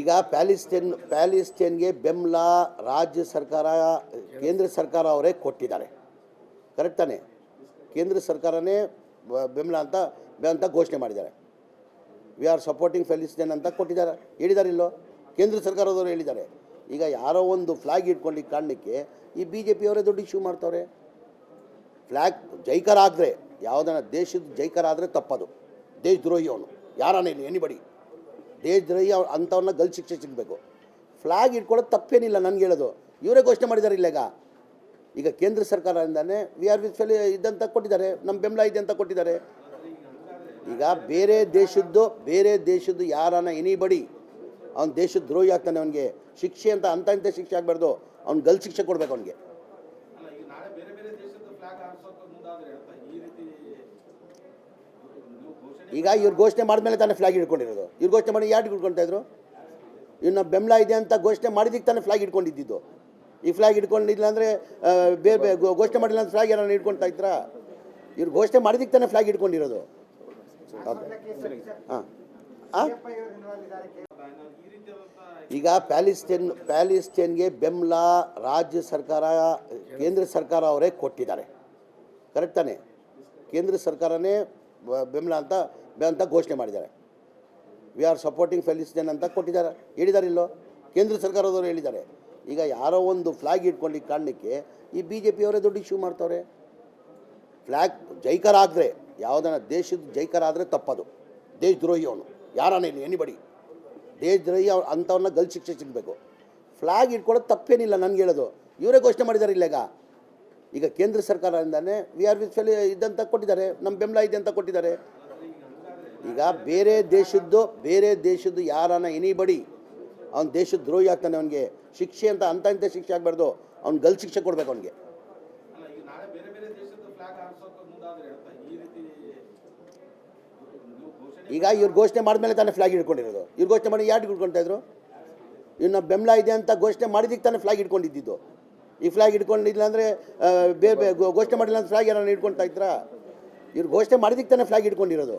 ಈಗ ಪ್ಯಾಲಿಸ್ಟೈನ್ ಪ್ಯಾಲಿಸ್ಟೈನ್ಗೆ ಬೆಂಬಲ ರಾಜ್ಯ ಸರ್ಕಾರ, ಕೇಂದ್ರ ಸರ್ಕಾರ ಅವರೇ ಕೊಟ್ಟಿದ್ದಾರೆ. ಕರೆಕ್ಟ್ ತಾನೆ? ಕೇಂದ್ರ ಸರ್ಕಾರನೇ ಬೆಂಬಲ ಅಂತ ಅಂತ ಘೋಷಣೆ ಮಾಡಿದ್ದಾರೆ. ವಿ ಆರ್ ಸಪೋರ್ಟಿಂಗ್ ಪ್ಯಾಲಿಸ್ಟೈನ್ ಅಂತ ಕೊಟ್ಟಿದ್ದಾರೆ. ಹೇಳಿದ್ದಾರೆ ಇಲ್ಲೋ? ಕೇಂದ್ರ ಸರ್ಕಾರದವರು ಹೇಳಿದ್ದಾರೆ. ಈಗ ಯಾರೋ ಒಂದು ಫ್ಲಾಗ್ ಇಟ್ಕೊಂಡು ಕಾಣಲಿಕ್ಕೆ ಈ ಬಿ ಜೆ ಪಿಯವರೇ ದೊಡ್ಡ ಇಶ್ಯೂ ಮಾಡ್ತವ್ರೆ. ಫ್ಲ್ಯಾಗ್ ಜೈಕರ ಆದರೆ ಯಾವುದನ್ನ ದೇಶದ ಜೈಕರ ಆದರೆ ತಪ್ಪದು. ದೇಶದ್ರೋಹಿ ಅವನು. ಯಾರನ್ನ ಇಲ್ಲಿ? ಎನಿಬಡಿ ದೇಶದ್ರೋಹಿ ಅವ್ರು ಅಂಥವ್ರನ್ನ ಗಲ್ ಶಿಕ್ಷೆ ಸಿಗಬೇಕು. ಫ್ಲ್ಯಾಗ್ ಇಟ್ಕೊಳ್ಳೋದು ತಪ್ಪೇನಿಲ್ಲ ನನಗೆ ಹೇಳೋದು. ಇವರೇ ಘೋಷಣೆ ಮಾಡಿದ್ದಾರೆ ಇಲ್ಲೇಗ. ಈಗ ಕೇಂದ್ರ ಸರ್ಕಾರದಿಂದಾನೆ ವಿ ಆರ್ ವಿತ್ ಫೆಲಿ ಇದ್ದಂತ ಕೊಟ್ಟಿದ್ದಾರೆ. ನಮ್ಮ ಬೆಂಬಲ ಇದೆ ಅಂತ ಕೊಟ್ಟಿದ್ದಾರೆ. ಈಗ ಬೇರೆ ದೇಶದ್ದು ಬೇರೆ ದೇಶದ್ದು ಯಾರನ್ನ ಎನಿಬಡಿ ಅವ್ನ ದೇಶದ ದ್ರೋಹಿ ಆಗ್ತಾನೆ ಅವನಿಗೆ. ಶಿಕ್ಷೆ ಅಂತ ಅಂತ ಇಂಥ ಶಿಕ್ಷೆ ಆಗಬಾರ್ದು. ಅವ್ನು ಗಲ್ ಶಿಕ್ಷೆ ಕೊಡಬೇಕು ಅವನಿಗೆ ಅಲ್ಲ ಈಗ ನಾಳೆ ಬೇರೆ ಬೇರೆ ದೇಶದ ಫ್ಲಾಗ್ ಹಾರಿಸೋಕೆ ಮುಂದಾದ್ರೆ ಅಂತ ಈ ರೀತಿ ನೀವು ಘೋಷಣೆ ಈಗ ಇವ್ರು ಘೋಷಣೆ ಮಾಡಿದ್ಮೇಲೆ ತಾನೇ ಫ್ಲಾಗ್ ಹಿಡ್ಕೊಂಡಿರೋದು. ಇವ್ರು ಘೋಷಣೆ ಮಾಡಿ ಯಾರು ಹಿಡ್ಕೊಳ್ತಾ ಇದ್ರು? ಇನ್ನು ಬೆಂಬಲ ಇದೆ ಅಂತ ಘೋಷಣೆ ಮಾಡಿದಕ್ಕೆ ತಾನೇ ಫ್ಲಾಗ್ ಹಿಡ್ಕೊಂಡಿದ್ದು. ಈ ಫ್ಲಾಗ್ ಹಿಡ್ಕೊಂಡಿಲ್ಲ ಅಂದರೆ ಬೇರೆ ಬೇರೆ ಘೋಷಣೆ ಮಾಡಿಲ್ಲ ಅಂತ ಫ್ಲಾಗ್ ಯಾರು ಹಿಡ್ಕೊಳ್ತಾ ಇದ್ರಾ? ಇವ್ರು ಘೋಷಣೆ ಮಾಡಿದಕ್ಕೆ ತಾನೇ ಫ್ಲಾಗ್ ಹಿಡ್ಕೊಂಡಿರೋದು. ಹಾಂ ಈಗ ಪ್ಯಾಲಿಸ್ಟೈನ್, ಪ್ಯಾಲಿಸ್ಟೈನ್ಗೆ ಬೆಂಬಲ ರಾಜ್ಯ ಸರ್ಕಾರ, ಕೇಂದ್ರ ಸರ್ಕಾರ ಅವರೇ ಕೊಟ್ಟಿದ್ದಾರೆ. ಕರೆಕ್ಟ್ ತಾನೆ? ಕೇಂದ್ರ ಸರ್ಕಾರನೇ ಬೆಂಬಲ ಅಂತ ಅಂತ ಘೋಷಣೆ ಮಾಡಿದ್ದಾರೆ. ವಿ ಆರ್ ಸಪೋರ್ಟಿಂಗ್ ಪ್ಯಾಲಿಸ್ಟೈನ್ ಅಂತ ಕೊಟ್ಟಿದ್ದಾರೆ. ಹೇಳಿದ್ದಾರೆ ಇಲ್ಲೋ? ಕೇಂದ್ರ ಸರ್ಕಾರದವರು ಹೇಳಿದ್ದಾರೆ. ಈಗ ಯಾರೋ ಒಂದು ಫ್ಲಾಗ್ ಇಟ್ಕೊಂಡು ಕಾಣಲಿಕ್ಕೆ ಈ ಬಿ ಜೆ ಪಿಯವರೇ ದೊಡ್ಡ ಇಶ್ಯೂ ಮಾಡ್ತವ್ರೆ. ಫ್ಲ್ಯಾಗ್ ಜೈಕರ ಆದರೆ ಯಾವುದನ್ನ ದೇಶದ ಜೈಕರ ಆದರೆ ತಪ್ಪದು. ದೇಶದ್ರೋಹಿ ಅವನು. ಯಾರನ್ನ ಇಲ್ಲಿ ಎನಿಬಡಿ ದೇಶದ್ರೋಹಿ ಅವ್ರು ಅಂಥವ್ರನ್ನ ಗಲ್ ಶಿಕ್ಷೆ ಸಿಗಬೇಕು. ಫ್ಲ್ಯಾಗ್ ಇಟ್ಕೊಳ್ಳೋದು ತಪ್ಪೇನಿಲ್ಲ ನನಗೆ ಹೇಳೋದು. ಇವರೇ ಘೋಷಣೆ ಮಾಡಿದ್ದಾರೆ ಇಲ್ಲೇಗ? ಈಗ ಕೇಂದ್ರ ಸರ್ಕಾರದಿಂದಲೇ ವಿ ಆರ್ ವಿ ಫೆಲಿ ಇದಂತ ಕೊಟ್ಟಿದ್ದಾರೆ. ನಮ್ಮ ಬೆಂಬಲ ಇದೆ ಅಂತ ಕೊಟ್ಟಿದ್ದಾರೆ. ಈಗ ಬೇರೆ ದೇಶದ್ದು ಬೇರೆ ದೇಶದ್ದು ಯಾರನ್ನ ಎನಿಬಡಿ ಅವ್ನ ದೇಶದ ದ್ರೋಹಿ ಆಗ್ತಾನೆ ಅವನಿಗೆ. ಶಿಕ್ಷೆ ಅಂತ ಅಂತ ಇಂಥ ಶಿಕ್ಷೆ ಆಗಬಾರ್ದು. ಅವ್ನು ಗಲ್ ಶಿಕ್ಷೆ ಕೊಡ್ಬೇಕು ಅವನಿಗೆ. ಈಗ ಇವ್ರು ಘೋಷಣೆ ಮಾಡಿದ್ಮೇಲೆ ತಾನೇ ಫ್ಲಾಗ್ ಹಿಡ್ಕೊಂಡಿರೋದು. ಇವ್ರು ಘೋಷಣೆ ಮಾಡಿ ಯಾರು ಹಿಡ್ಕೊಳ್ತಾ ಇದ್ರು? ಇನ್ನು ಬೆಂಬಲ ಇದೆ ಅಂತ ಘೋಷಣೆ ಮಾಡಿದಕ್ಕೆ ತಾನೇ ಫ್ಲಾಗ್ ಹಿಡ್ಕೊಂಡಿದ್ದು. ಈ ಫ್ಲಾಗ್ ಹಿಡ್ಕೊಂಡಿಲ್ಲ ಅಂದರೆ ಬೇರೆ ಬೇರೆ ಘೋಷಣೆ ಮಾಡಿಲ್ಲ ಅಂತ ಫ್ಲಾಗ್ ಯಾರನ್ನ ಹಿಡ್ಕೊಳ್ತಾ ಇದ್ರಾ? ಇವ್ರು ಘೋಷಣೆ ಮಾಡಿದಕ್ಕೆ ತಾನೇ ಫ್ಲಾಗ್ ಹಿಡ್ಕೊಂಡಿರೋದು.